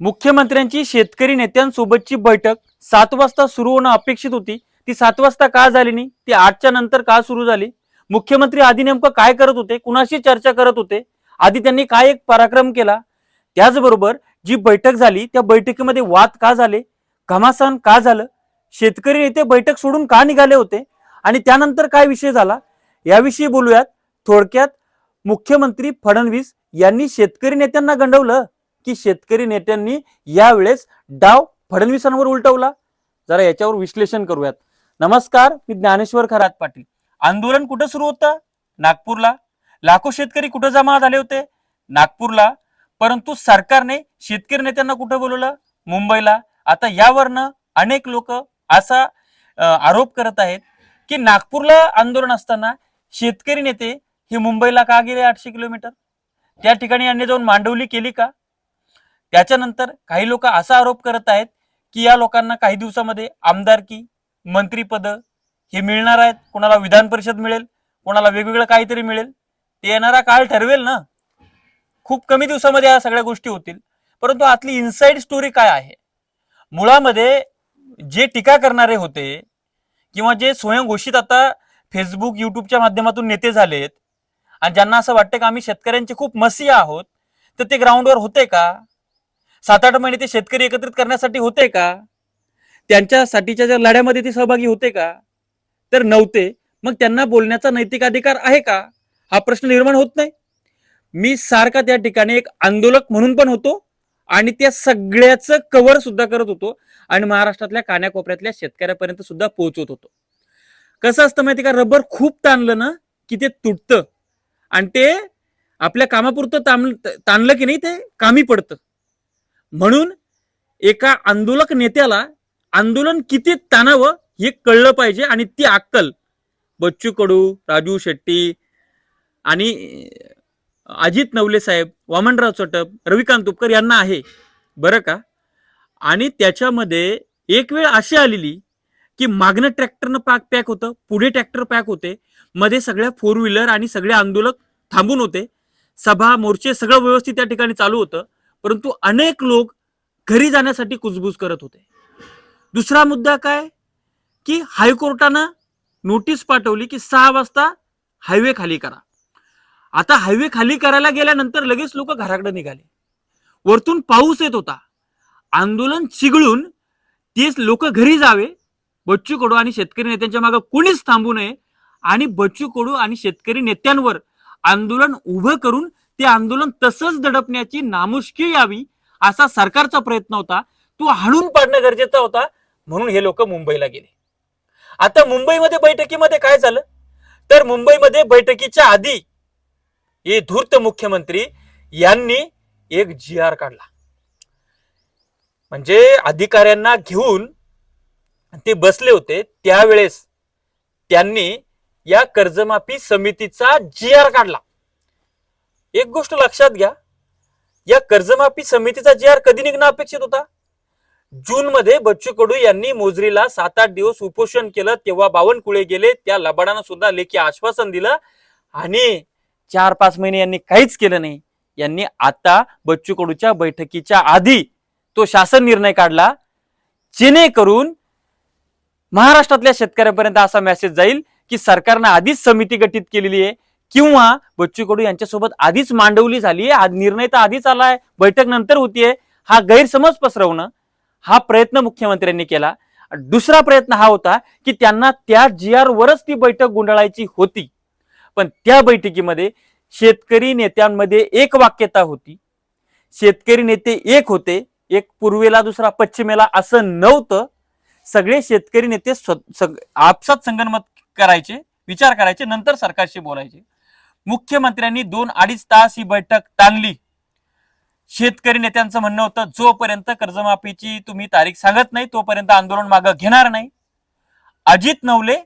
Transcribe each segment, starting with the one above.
मुख्यमंत्र्यांची शेतकरी नेत्यांसोबतची बैठक सात वाजता सुरू होणं अपेक्षित होती. ती सात वाजता का झाली नाही? ती आठच्या नंतर का सुरू झाली? मुख्यमंत्री आधी नेमकं काय करत होते? कुणाशी चर्चा करत होते? आधी त्यांनी काय एक पराक्रम केला? त्याचबरोबर जी बैठक झाली त्या बैठकीमध्ये वाद का झाले? घमासान का झालं? शेतकरी नेते बैठक सोडून का निघाले होते? आणि त्यानंतर काय विषय झाला? याविषयी बोलूयात. थोडक्यात मुख्यमंत्री फडणवीस यांनी शेतकरी नेत्यांना गंडवलं. की शेतकरी नेत्यांनी यावेळेस डाव फडणवीसांवर उलटवला. जरा याच्यावर विश्लेषण करूयात. नमस्कार मी ज्ञानेश्वर खरात पाटील. आंदोलन कुठं सुरू होतं? नागपूरला. लाखो शेतकरी कुठं जमा झाले होते? नागपूरला. परंतु सरकारने शेतकरी नेत्यांना कुठं बोलवलं? मुंबईला. आता यावरनं अनेक लोक असा आरोप करत आहेत की नागपूरला आंदोलन असताना शेतकरी नेते हे मुंबईला का गेले आठशे किलोमीटर? त्या ठिकाणी यांनी जाऊन मांडवली केली का? त्याच्यानंतर काही लोक असा आरोप करत आहेत की या लोकांना काही दिवसामध्ये आमदारकी मंत्रीपद हे मिळणार आहेत. कोणाला विधान परिषद मिळेल कोणाला वेगवेगळं काहीतरी मिळेल. ते येणारा काळ ठरवेल ना. खूप कमी दिवसामध्ये या सगळ्या गोष्टी होतील. परंतु आतली इनसाइड स्टोरी काय आहे? मुळामध्ये जे टीका करणारे होते किंवा जे स्वयंघोषित आता फेसबुक युट्यूबच्या माध्यमातून नेते झालेत आणि ज्यांना असं वाटतं की आम्ही शेतकऱ्यांचे खूप मसीहा आहोत तर ते ग्राउंडवर होते का? सात आठ महिने ते शेतकरी एकत्रित करण्यासाठी होते का? त्यांच्यासाठीच्या ज्या लढ्यामध्ये ते सहभागी होते का? तर नव्हते. मग त्यांना बोलण्याचा नैतिक अधिकार आहे का? हा प्रश्न निर्माण होत नाही. मी सारखा त्या ठिकाणी एक आंदोलक म्हणून पण होतो आणि त्या सगळ्याचं कव्हर सुद्धा करत होतो आणि महाराष्ट्रातल्या कान्याकोपऱ्यातल्या शेतकऱ्यापर्यंत सुद्धा पोहोचवत होतो. कसं असतं माहिती का? रबर खूप ताणलं ना की ते तुटतं. आणि ते आपल्या कामापुरतं ताण ताणलं की नाही ते? कामी पडतं. म्हणून एका आंदोलक नेत्याला आंदोलन किती ताणावं हे कळलं पाहिजे आणि ती अक्कल. बच्चू कडू राजू शेट्टी आणि अजित नवले साहेब वामनराव चटप रविकांत तुपकर यांना आहे. बरं का? आणि त्याच्यामध्ये एक वेळ अशी आलेली की मागणं ट्रॅक्टरनं पॅक पॅक होतं पुढे ट्रॅक्टर पॅक होते मध्ये सगळ्या फोर व्हीलर आणि सगळे आंदोलक थांबून होते. सभा मोर्चे सगळं व्यवस्थित त्या ठिकाणी चालू होतं. परंतु अनेक लोक घरी जाण्यासाठी कुजबूज करत होते. दुसरा मुद्दा काय? की हायकोर्टानं नोटीस पाठवली की सहा वाजता हायवे खाली करा. आता हायवे खाली करायला गेल्यानंतर लगेच लोक घराकडे निघाले. वरतून पाऊस येत होता. आंदोलन चिघळून तेच लोक घरी जावे बच्चू कडू आणि शेतकरी नेत्यांच्या मागे कोणीच थांबू नये आणि बच्चू कडू आणि शेतकरी नेत्यांवर आंदोलन उभं करून ते आंदोलन तसंच दडपण्याची नामुष्की यावी असा सरकारचा प्रयत्न होता. तो हाणून पाडणं गरजेचा होता म्हणून हे लोक मुंबईला गेले. आता मुंबईमध्ये बैठकीमध्ये काय झालं? तर मुंबईमध्ये बैठकीच्या आधी हे धूर्त मुख्यमंत्री यांनी एक जी आर काढला. म्हणजे अधिकाऱ्यांना घेऊन ते बसले होते. त्यावेळेस त्यांनी या कर्जमाफी समितीचा जी आर काढला. एक गोष्ट लक्षात घ्या. या कर्जमाफी समितीचा जे आर कधी निघणं अपेक्षित होता? जून मध्ये बच्चू कडू यांनी मोजरीला सात आठ दिवस उपोषण केलं तेव्हा बावनकुळे गेले त्या लबाडांना सुद्धा लेखी आश्वासन दिलं आणि चार पाच महिने यांनी काहीच केलं नाही. यांनी आता बच्चू कडूच्या बैठकीच्या आधी तो शासन निर्णय काढला जेणेकरून महाराष्ट्रातल्या शेतकऱ्यांपर्यंत असा मेसेज जाईल की सरकारनं आधीच समिती गठीत केलेली आहे किंवा बच्चू कडू यांच्यासोबत आधीच मांडवली झाली आहे निर्णय तर आधीच आलाय बैठक नंतर होतीये. हा गैरसमज पसरवणं हा प्रयत्न मुख्यमंत्र्यांनी केला. दुसरा प्रयत्न हा होता की त्यांना त्या जी आर वरच ती बैठक गुंडाळायची होती. पण त्या बैठकीमध्ये शेतकरी नेत्यांमध्ये एक वाक्यता होती. शेतकरी नेते एक होते एक पूर्वेला दुसरा पश्चिमेला असं नव्हतं. सगळे शेतकरी नेते आपसात संगनमत करायचे विचार करायचे नंतर सरकारशी बोलायचे. मुख्यमंत्र्यांनी दोन अडीच तास ही बैठक ताणली शेतकरी नेत्यांचं म्हणणं होतं जोपर्यंत कर्जमाफीची तुम्ही तारीख सांगत नाही तोपर्यंत आंदोलन मागं घेणार नाही. अजित नवले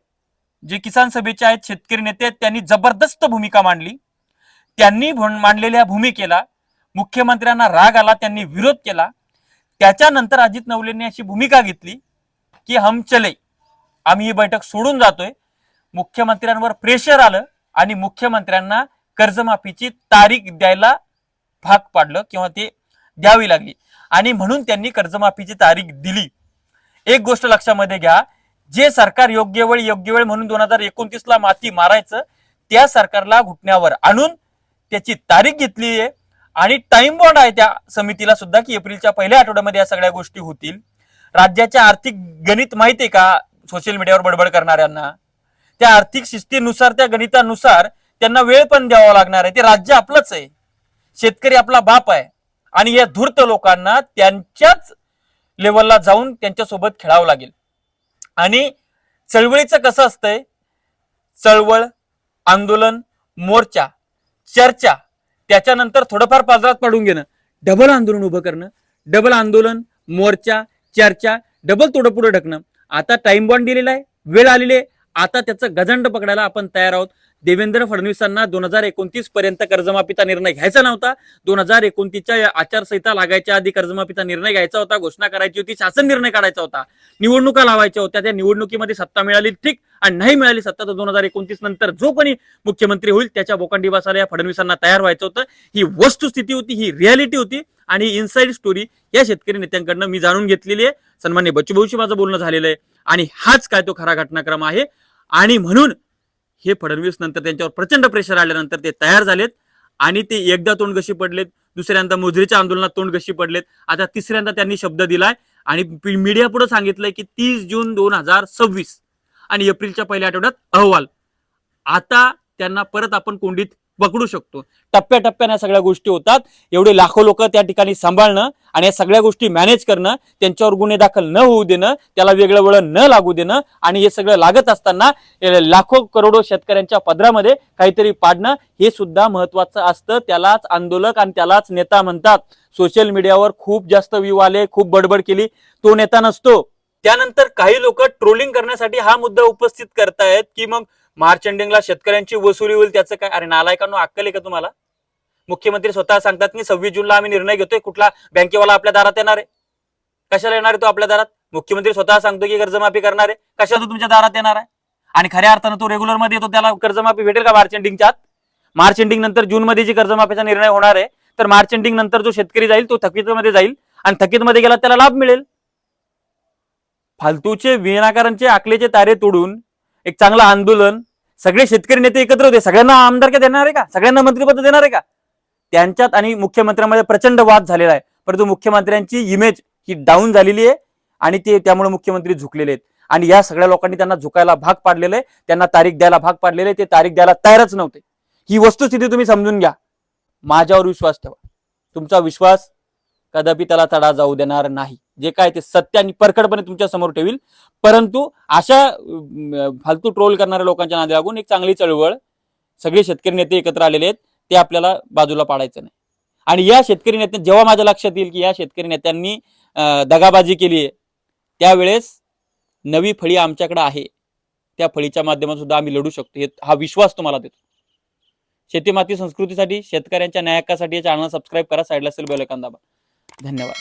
जे किसान सभेचे आहेत शेतकरी नेते त्यांनी जबरदस्त भूमिका मांडली. त्यांनी मांडलेल्या भूमिकेला मुख्यमंत्र्यांना राग आला त्यांनी विरोध केला. त्याच्यानंतर अजित नवलेंनी अशी भूमिका घेतली की हम चले आम्ही ही बैठक सोडून जातोय. मुख्यमंत्र्यांवर प्रेशर आलं. आणि मुख्यमंत्र्यांना कर्जमाफीची तारीख द्यायला भाग पाडलं किंवा ते द्यावी लागली. आणि म्हणून त्यांनी कर्जमाफीची तारीख दिली. एक गोष्ट लक्षामध्ये घ्या जे सरकार योग्य वेळ योग्य वेळ म्हणून दोन हजार एकोणतीस ला माती मारायचं त्या सरकारला घुटण्यावर आणून त्याची तारीख घेतली आहे. आणि टाइम बॉन्ड आहे त्या समितीला सुद्धा की एप्रिलच्या पहिल्या आठवड्यामध्ये या सगळ्या गोष्टी होतील. राज्याच्या आर्थिक गणित माहिती आहे का? सोशल मीडियावर बडबड करणाऱ्यांना. त्या आर्थिक शिस्तीनुसार त्या गणितानुसार त्यांना वेळ पण द्यावा लागणार आहे. ते राज्य आपलंच आहे. शेतकरी आपला बाप आहे. आणि या धूर्त लोकांना त्यांच्याच लेवलला जाऊन त्यांच्यासोबत खेळावं लागेल. आणि चळवळीचं कसं असतंय? चळवळ आंदोलन मोर्चा चर्चा त्याच्यानंतर थोडंफार पाजरात पाडून घेणं. डबल आंदोलन उभं करणं डबल आंदोलन मोर्चा चर्चा डबल थोडं पुढे ढकणं. आता टाइम बॉन्ड दिलेला आहे वेळ आलेली आहे. आता त्याचं गजंड पकडायला आपण तयार आहोत. देवेंद्र फडणवीसांना दोन हजार एकोणतीस पर्यंत कर्जमाफीचा निर्णय घ्यायचा नव्हता. दोन हजार एकोणतीसच्या आचारसंहिता लागायच्या आधी कर्जमाफीचा निर्णय घ्यायचा होता घोषणा करायची होती शासन निर्णय काढायचा होता. निवडणुका लावायच्या होत्या त्या निवडणुकीमध्ये सत्ता मिळाली ठीक आणि नाही मिळाली सत्ता तर दोन हजार एकोणतीस नंतर जो कोणी मुख्यमंत्री होईल त्याच्या बोकांडी बसायला या फडणवीसांना तयार व्हायचं होतं. ही वस्तुस्थिती होती ही रियालिटी होती आणि इनसाइड स्टोरी या शेतकरी नेत्यांकडनं मी जाणून घेतलेली आहे. सन्मान्य बच्चूभाऊशी माझं बोलणं झालेलं आहे आणि हाच काय तो खरा घटनाक्रम आहे. आणि म्हणून हे फडणवीस नंतर त्यांच्यावर प्रचंड प्रेशर आल्यानंतर ते तयार झालेत. आणि ते एकदा तोंडगशी पडलेत दुसऱ्यांदा मुजरीच्या आंदोलनात तोंडगशी पडलेत. आता तिसऱ्यांदा त्यांनी शब्द दिलाय आणि मीडिया पुढे सांगितलंय की तीस जून दोन हजार सव्वीस आणि एप्रिलच्या पहिल्या आठवड्यात अहवाल. आता त्यांना परत आपण कोंडीत पकडू शकतो. टप्प्याटप्प्याने सगळ्या गोष्टी होतात. एवढे लाखो लोक त्या ठिकाणी सांभाळणं आणि या सगळ्या गोष्टी मॅनेज करणं त्यांच्यावर गुन्हे दाखल न होऊ देणं त्याला वेगळं वळण न लागू देणं आणि हे सगळं लागत असताना लाखो करोडो शेतकऱ्यांच्या पदरामध्ये काहीतरी पाडणं हे सुद्धा महत्वाचं असतं. त्यालाच आंदोलक आणि त्यालाच नेता म्हणतात. सोशल मीडियावर खूप जास्त व्ह्यू आले खूप बडबड केली. तो नेता नसतो. त्यानंतर काही लोक ट्रोलिंग करण्यासाठी हा मुद्दा उपस्थित करतायत की मग मार्च एंडिंगला शेतकऱ्यांची वसुली होईल त्याचं काय? अरे नालायकांनो अक्कल आहे का तुम्हाला? मुख्यमंत्री स्वतः सांगतात की सव्वीस जूनला आम्ही निर्णय घेतोय कुठला बँकेवाला आपल्या दारात येणार आहे? कशाला येणार आहे तो आपल्या दारात? मुख्यमंत्री स्वतः सांगतो की कर्जमाफी करणार आहे. कशाला तो तुमच्या दारात येणार आहे? आणि खऱ्या अर्थानं तो रेग्युलरमध्ये येतो त्याला कर्जमाफी भेटेल का मार्च एंडिंगच्या मार्च एंडिंग नंतर जून मध्ये जी कर्जमाफीचा निर्णय होणार आहे तर मार्च एंडिंग नंतर जो शेतकरी जाईल तो थकीत मध्ये जाईल आणि थकीत मध्ये गेला त्याला लाभ मिळेल. फालतूचे विनाकारांचे आकलेचे तारे तोडून एक चांगलं आंदोलन सगळे शेतकरी नेते एकत्र होते. सगळ्यांना आमदार का देणार आहे का? सगळ्यांना मंत्रिपद देणार आहे का? त्यांच्यात आणि मुख्यमंत्र्यांमध्ये प्रचंड वाद झालेला आहे. परंतु मुख्यमंत्र्यांची इमेज ही डाऊन झालेली आहे आणि ते त्यामुळे मुख्यमंत्री झुकलेले आहेत. आणि या सगळ्या लोकांनी त्यांना झुकायला भाग पाडलेलं आहे. त्यांना तारीख द्यायला भाग पाडलेले आहे ते तारीख द्यायला तयारच नव्हते. ही वस्तुस्थिती तुम्ही समजून घ्या. माझ्यावर विश्वास ठेवा. तुमचा विश्वास कदापि त्याला तडा जाऊ देणार नाही. जे काय ते सत्य आणि परखडपणे तुमच्यासमोर ठेवील. परंतु अशा फालतू ट्रोल करणाऱ्या लोकांच्या नादी लागून एक चांगली चळवळ सगळे शेतकरी नेते एकत्र आलेले आहेत ते आपल्याला बाजूला पाडायचं नाही. आणि या शेतकरी नेत्या जेव्हा माझ्या लक्षात येईल की या शेतकरी नेत्यांनी दगाबाजी केली आहे त्यावेळेस नवी फळी आमच्याकडे आहे. त्या फळीच्या माध्यमातून सुद्धा आम्ही लढू शकतो. हे हा विश्वास तुम्हाला देतो. शेती माती संस्कृतीसाठी शेतकऱ्यांच्या न्यायकासाठी चॅनल सबस्क्राईब करा. साईडला असेल बेल दाबा. धन्यवाद.